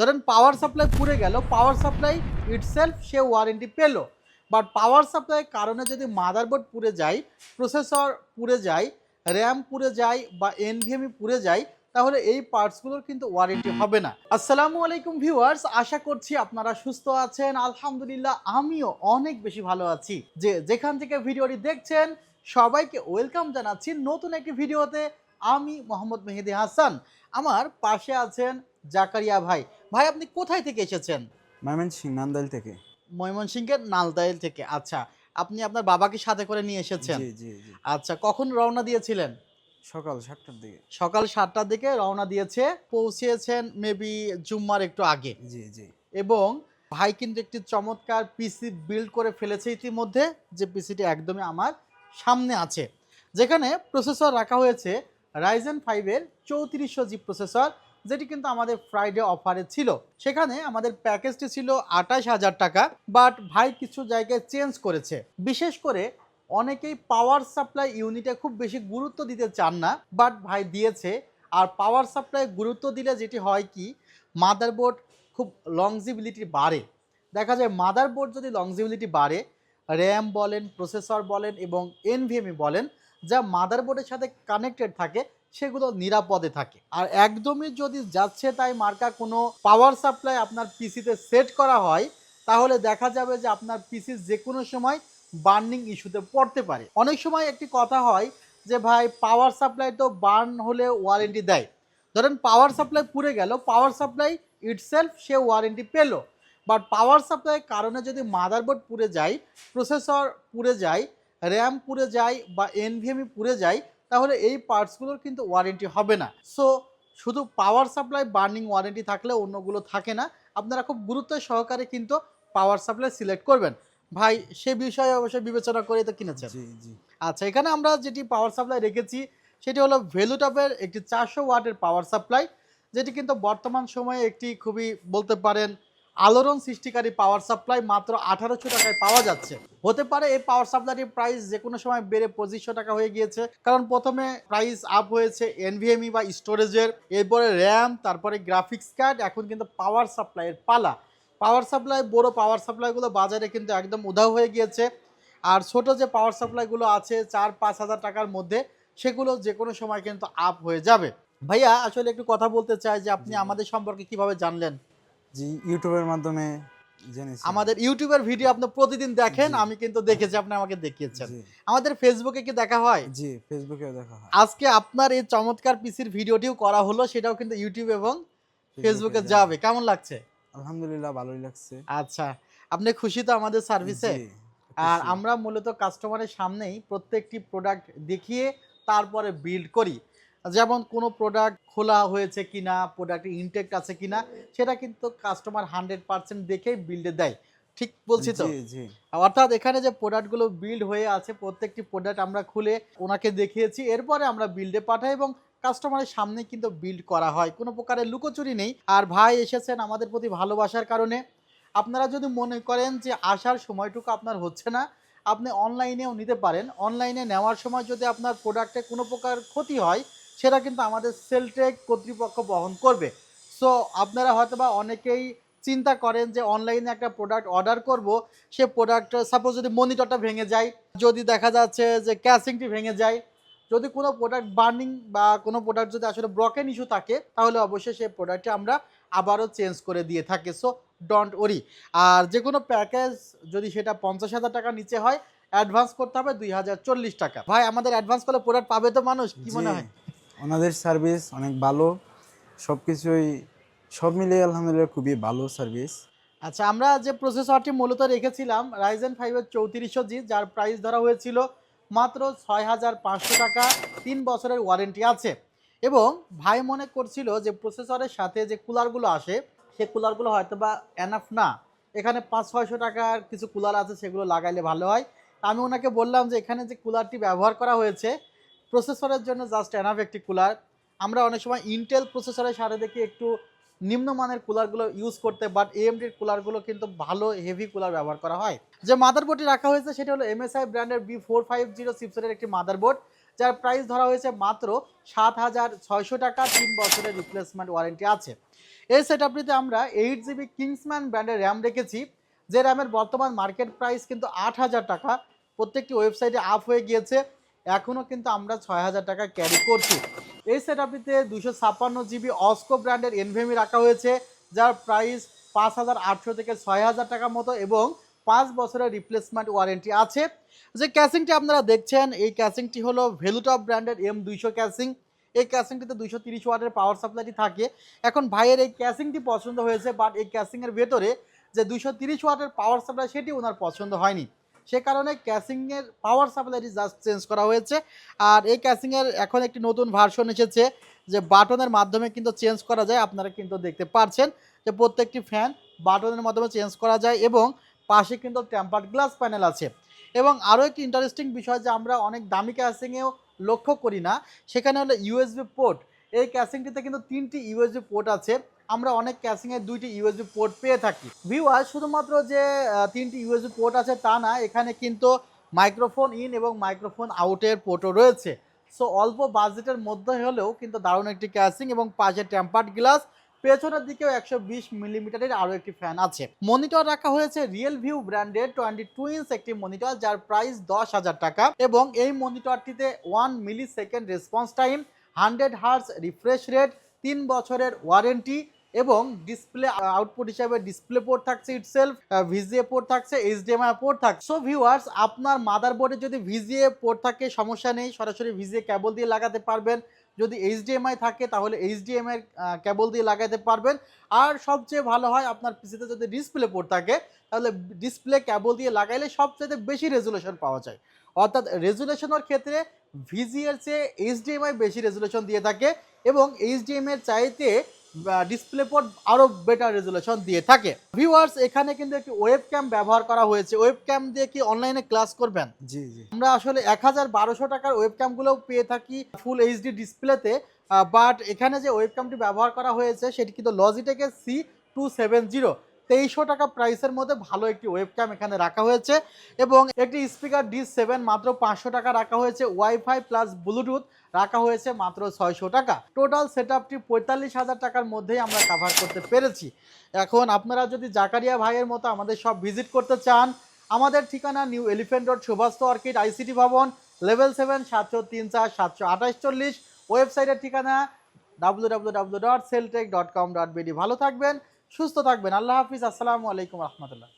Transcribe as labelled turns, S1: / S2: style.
S1: ধরেন power supply পুড়ে গেল পাওয়ার সাপ্লাই ইটসেলফ সে ওয়ারেন্টি পেল। বাট পাওয়ার সাপ্লাইয়ের কারণে যদি মাদারবোর্ড পুড়ে যায় প্রসেসর পুড়ে যায় র্যাম পুড়ে যায় বা এনভিএমই পুড়ে যায় তাহলে এই পার্টসগুলোর কিন্তু ওয়ারেন্টি হবে না। আসসালামু আলাইকুম ভিউয়ার্স আশা করছি আপনারা সুস্থ আছেন। আলহামদুলিল্লাহ আমিও অনেক বেশি ভালো আছি। যে যেখান থেকে ভিডিওটি দেখছেন সবাইকে ওয়েলকাম জানাচ্ছি নতুন একটি ভিডিওতে। আমি মোহাম্মদ মেহেদি হাসান। আমার পাশে আছেন জাকারিয়া ভাই। ভাই আপনি কোথায় থেকে এসেছেন?
S2: ময়মনসিং নান্দাইল থেকে।
S1: ময়মনসিংহের নালদাইল থেকে। আচ্ছা আপনি আপনার বাবাকে সাথে করে নিয়ে এসেছেন?
S2: জি জি জি।
S1: আচ্ছা কখন রওনা দিয়েছিলেন?
S2: সকাল সাতটার দিকে।
S1: সকাল সাতটার দিকে রওনা দিয়েছে পৌঁছেছেন মেবি জুম্মার একটু আগে।
S2: জি জি।
S1: এবং ভাই কিন্তু একটি চমৎকার পিসি বিল্ড করে ফেলেছে ইতিমধ্যে যে পিসিটি একদমই আমার সামনে আছে। যেখানে প্রসেসর রাখা হয়েছে রাইজেন ফাইভের চৌত্রিশশো জি প্রসেসর যেটি কিন্তু আমাদের ফ্রাইডে অফারে ছিল। সেখানে আমাদের প্যাকেজটি ছিল আঠাশ হাজার টাকা বাট ভাই কিছু জায়গায় চেঞ্জ করেছে। বিশেষ করে অনেকেই পাওয়ার সাপ্লাই ইউনিটে খুব বেশি গুরুত্ব দিতে চান না বাট ভাই দিয়েছে। আর পাওয়ার সাপ্লাই গুরুত্ব দিলে যেটি হয় কি মাদারবোর্ড খুব লংজিবিলিটি বাড়ে। দেখা যায় মাদারবোর্ড যদি লংজিবিলিটি বাড়ে র্যাম বলেন প্রসেসর বলেন এবং এনভিএমই বলেন, যা মাদারবোর্ডের সাথে কানেক্টেড থাকে সেগুলো নিরাপদে থাকে। আর একদমই যদি যাচ্ছে তাই মার্কা কোনো পাওয়ার সাপ্লাই আপনার পিসিতে সেট করা হয়, তাহলে দেখা যাবে যে আপনার পিসি যে কোনো সময় বার্নিং ইস্যুতে পড়তে পারে। অনেক সময় একটি কথা হয় যে, ভাই পাওয়ার সাপ্লাই তো বার্ন হলে ওয়ারেন্টি দেয়। ধরেন পাওয়ার সাপ্লাই পুড়ে গেল পাওয়ার সাপ্লাই ইটসেলফ সে ওয়ারেন্টি পেল। বাট পাওয়ার সাপ্লাইয়ের কারণে যদি মাদারবোর্ড পুড়ে যায় প্রসেসর পুড়ে যায় র্যাম পুড়ে যায় বা এনভিএমই পুড়ে যায় তাহলে এই পার্টসগুলোর কিন্তু ওয়ারেন্টি হবে না। সো শুধু পাওয়ার সাপ্লাই বার্নিং ওয়ারেন্টি থাকলে অন্যগুলো থাকে না। আপনারা খুব গুরুত্ব সহকারে কিন্তু পাওয়ার সাপ্লাই সিলেক্ট করবেন। ভাই সে বিষয়ে অবশ্যই বিবেচনা করে তো কিনেছেন। আচ্ছা এখানে আমরা যেটি পাওয়ার সাপ্লাই রেখেছি সেটি হলো ভ্যালুটপের একটি চারশো ওয়াটের পাওয়ার সাপ্লাই যেটি কিন্তু বর্তমান সময়ে একটি খুবই বলতে পারেন আলোড়ন সৃষ্টিকারী পাওয়ার সাপ্লাই মাত্র আঠারোশো টাকায় পাওয়া যাচ্ছে। হতে পারে এই পাওয়ার সাপ্লাইটির প্রাইস যে কোনো সময় বেড়ে পঁচিশশো টাকা হয়ে গিয়েছে। কারণ প্রথমে প্রাইস আপ হয়েছে এনভিএমই বা স্টোরেজের এরপরে র্যাম তারপরে গ্রাফিক্স কার্ড এখন কিন্তু পাওয়ার সাপ্লাইয়ের পালা। পাওয়ার সাপ্লাই বড় পাওয়ার সাপ্লাইগুলো বাজারে কিন্তু একদম উধাও হয়ে গিয়েছে। আর ছোট যে পাওয়ার সাপ্লাইগুলো আছে চার পাঁচ হাজার টাকার মধ্যে সেগুলো যে কোনো সময় কিন্তু আপ হয়ে যাবে। ভাইয়া আসলে একটু কথা বলতে চাই যে আপনি আমাদের সম্পর্কে কীভাবে জানলেন?
S2: জি ইউটিউবের মাধ্যমে জেনেছি।
S1: আমাদের ইউটিউবের ভিডিও আপনি প্রতিদিন দেখেন আমি কিন্তু দেখেছি আপনি আমাকে দেখিয়েছেন। আমাদের ফেসবুকে কি দেখা হয়?
S2: জি ফেসবুকেও দেখা হয়।
S1: আজকে আপনার এই চমৎকার পিসির ভিডিওটিও করা হলো সেটাও কিন্তু ইউটিউব এবং ফেসবুকে যাবে। কেমন লাগছে?
S2: আলহামদুলিল্লাহ ভালোই লাগছে।
S1: আচ্ছা আপনি খুশি তো আমাদের সার্ভিসে আর আমরা মূলত কাস্টমারের সামনেই প্রত্যেকটি প্রোডাক্ট দেখিয়ে তারপরে বিল্ড করি। যেমন কোনো প্রোডাক্ট খোলা হয়েছে কিনা প্রোডাক্টের ইনটেক্ট আছে কিনা সেটা কিন্তু কাস্টমার হান্ড্রেড পার্সেন্ট দেখেই বিল্ডে দেয়। ঠিক বলছি তো? অর্থাৎ এখানে যে প্রোডাক্টগুলো বিল্ড হয়ে আছে প্রত্যেকটি প্রোডাক্ট আমরা খুলে ওনাকে দেখিয়েছি এরপরে আমরা বিল্ডে পাঠাই এবং কাস্টমারের সামনে কিন্তু বিল্ড করা হয়। কোনো প্রকারের লুকোচুরি নেই। আর ভাই এসেছেন আমাদের প্রতি ভালোবাসার কারণে। আপনারা যদি মনে করেন যে আসার সময়টুকু আপনার হচ্ছে না আপনি অনলাইনেও নিতে পারেন। অনলাইনে নেওয়ার সময় যদি আপনার প্রোডাক্টে কোনো প্রকার ক্ষতি হয় সেটা কিন্তু আমাদের সেলটেক কর্তৃপক্ষ বহন করবে। সো আপনারা হয়তো বা অনেকেই চিন্তা করেন যে অনলাইনে একটা প্রোডাক্ট অর্ডার করব সে প্রোডাক্ট সাপোজ যদি মনিটরটা ভেঙে যায় যদি দেখা যাচ্ছে যে ক্যাশিংটি ভেঙে যায় যদি কোনো প্রোডাক্ট বার্নিং বা কোনো প্রোডাক্ট যদি আসলে ব্রকেন ইস্যু থাকে তাহলে অবশ্যই সেই প্রোডাক্টটি আমরা আবারও চেঞ্জ করে দিয়ে থাকি। সো ডোন্ট ওরি আর যে কোনো প্যাকেজ যদি সেটা পঞ্চাশ হাজার টাকা নিচে হয় অ্যাডভান্স করতে হবে দুই হাজার চল্লিশ টাকা। ভাই আমাদের অ্যাডভান্স করলে প্রোডাক্ট পাবে তো মানুষ? কি মনে হয়?
S2: ওনাদের সার্ভিস অনেক ভালো সব কিছুই সব মিলিয়ে আলহামদুলিল্লাহ খুবই ভালো সার্ভিস।
S1: আচ্ছা আমরা যে প্রসেসরটি মূলত রেখেছিলাম রাইজেন ফাইভের চৌত্রিশশো জি, যার প্রাইস ধরা হয়েছিল মাত্র ছয় হাজার পাঁচশো টাকা, তিন বছরের ওয়ারেন্টি আছে। এবং ভাই মনে করছিল যে প্রসেসরের সাথে যে কুলারগুলো আসে, সে কুলারগুলো হয়তো বা এনাফ না। এখানে পাঁচ ছয়শো টাকার কিছু কুলার আছে, সেগুলো লাগাইলে ভালো হয়। আমি ওনাকে বললাম যে এখানে যে কুলারটি ব্যবহার করা হয়েছে প্রসেসরের জন্য জাস্ট এনাফ একটি কুলার আমরা অনেক সময় ইন্টেল প্রসেসরের সাথে দেখি একটু নিম্নমানের কুলারগুলো ইউজ করতে বাট এএমডির কুলারগুলো কিন্তু ভালো হেভি কুলার ব্যবহার করা হয়। যে মাদারবোর্ডটি রাখা হয়েছে সেটা হলো এমএসআই ব্র্যান্ডের বি ফোর ফাইভ জিরো চিপসেটের একটি মাদারবোর্ড যার প্রাইস ধরা হয়েছে মাত্র সাত হাজার ছয়শো টাকা, তিন বছরের রিপ্লেসমেন্ট ওয়ারেন্টি আছে। এই সেটআপটিতে আমরা এইট জিবি কিংসম্যান ব্র্যান্ডের র্যাম রেখেছি, যে র্যামের বর্তমান মার্কেট প্রাইস কিন্তু আট হাজার টাকা। প্রত্যেকটি ওয়েবসাইটে আপ হয়ে গিয়েছে। এখনও কিন্তু আমরা ছয় হাজার টাকা ক্যারি করছি। এই সেটআপটিতে দুশো ছাপ্পান্ন জিবি অস্কো ব্র্যান্ডের এনভিএমি রাখা হয়েছে, যার প্রাইস পাঁচ হাজার আটশো থেকে ছয় হাজার টাকার মতো এবং পাঁচ বছরের রিপ্লেসমেন্ট ওয়ারেন্টি আছে। যে ক্যাসিংটি আপনারা দেখছেন, এই ক্যাসিংটি হলো ভেলুটপ ব্র্যান্ডের এম দুইশো ক্যাসিং এই ক্যাসিংটিতে দুইশো তিরিশ ওয়াটের পাওয়ার সাপ্লাইটি থাকে। এখন ভাইয়ের এই ক্যাসিংটি পছন্দ হয়েছে বাট এই ক্যাসিংয়ের ভেতরে যে দুইশো তিরিশ ওয়াটের পাওয়ার সাপ্লাই সেটি ওনার পছন্দ হয়নি। সে কারণে ক্যাসিংয়ের পাওয়ার সাপ্লাইটি জাস্ট চেঞ্জ করা হয়েছে। আর এই ক্যাসিংয়ের এখন একটি নতুন ভার্সন এসেছে, যে বাটনের মাধ্যমে কিন্তু চেঞ্জ করা যায়, আপনারা কিন্তু দেখতে পাচ্ছেন যে প্রত্যেকটি ফ্যান বাটনের মাধ্যমে চেঞ্জ করা যায় এবং পাশে কিন্তু টেম্পার্ড গ্লাস প্যানেল আছে। এবং আরও একটি ইন্টারেস্টিং বিষয় যে আমরা অনেক দামি ক্যাসিংয়েও লক্ষ্য করি না, সেখানে হলো ইউএসবি পোর্ট এই ক্যাসিংটিতে কিন্তু তিনটি ইউএসবি পোর্ট আছে। আমরা অনেক ক্যাসিংয়ে দুইটি ইউএসবি পোর্ট পেয়ে থাকি। ভিউয়ার শুধুমাত্র যে তিনটি ইউএসবি পোর্ট আছে তা না, এখানে কিন্তু মাইক্রোফোন ইন এবং মাইক্রোফোন আউটের পোর্টও রয়েছে। সো অল্প বাজেটের মধ্যে হলেও কিন্তু দারুণ একটি ক্যাসিং এবং পাশে টেম্পার্ড গ্লাস পেছনের দিকেও একশো বিশ মিলিমিটারের আরও একটি ফ্যান আছে। মনিটর রাখা হয়েছে রিয়েল ভিউ ব্র্যান্ডের টোয়েন্টি টু ইঞ্চ একটি মনিটর যার প্রাইস দশ হাজার টাকা এবং এই মনিটরটিতে one millisecond response time hundred hertz refresh rate, তিন বছরের ওয়ারেন্টি এবং ডিসপ্লে আউটপুট হিসাবে ডিসপ্লে পোর্ট থাকছে ইটসেলফ ভিজিএ পোর্ট থাকছে এইচডিএমআই পোর্ট থাকছে। সো ভিউয়ার্স আপনার মাদারবোর্ডে যদি ভিজিএ পোর্ট থাকে, সমস্যা নেই। সরাসরি ভিজিএ কেবল দিয়ে লাগাতে পারবেন। যদি এইচডিএমআই থাকে, তাহলে এইচডিএমআই কেবল দিয়ে লাগাতে পারবেন। আর সবচেয়ে ভালো হয় আপনার পিসিতে যদি ডিসপ্লে পোর্ট থাকে, তাহলে ডিসপ্লে কেবল দিয়ে লাগাইলে সবচেয়ে বেশি রেজুলেশন পাওয়া যায়। অর্থাৎ রেজুলেশনের ক্ষেত্রে ভিজিএর চেয়ে এইচডিএমআই বেশি রেজুলেশন দিয়ে থাকে এবং এইচডিএমআই এর চাইতে ডিসপ্লে পোর্ট আরও বেটার রেজুলেশন দিয়ে থাকে। ভিউয়ার্স এখানে কিন্তু একটি ওয়েব ক্যাম ব্যবহার করা হয়েছে। ওয়েব ক্যাম দিয়ে কি অনলাইনে ক্লাস করবেন?
S2: জি জি।
S1: আমরা আসলে এক হাজার বারোশো টাকার ওয়েব ক্যাম্পগুলোও পেয়ে থাকি ফুল এইচডি ডিসপ্লেতে বাট এখানে যে ওয়েব ক্যামটি ব্যবহার করা হয়েছে সেটি কিন্তু লজিটেকের সি টু সেভেন জিরো তেইশশো টাকা প্রাইসের মধ্যে ভালো একটি ওয়েবক্যাম এখানে রাখা হয়েছে এবং একটি স্পিকার ডি সেভেন মাত্র পাঁচশো টাকা রাখা হয়েছে ওয়াইফাই প্লাস ব্লুটুথ রাখা হয়েছে মাত্র ছয়শো টাকা। টোটাল সেট আপটি পঁয়তাল্লিশ হাজার টাকার মধ্যেই আমরা কাভার করতে পেরেছি। এখন আপনারা যদি জাকারিয়া ভাইয়ের মতো আমাদের সব ভিজিট করতে চান, আমাদের ঠিকানা New Elephant Road Subhash Orchid ICT ভবন লেভেল সেভেন সাতশো তিন চার, সাতশো আঠাশ চল্লিশ। ওয়েবসাইটের ঠিকানা W W W dot Celltech dot com dot BD ভালো থাকবেন। সুস্থ থাকবেন। আল্লাহ হাফিজ। আসসালামু আলাইকুম রহমতুল্লাহ।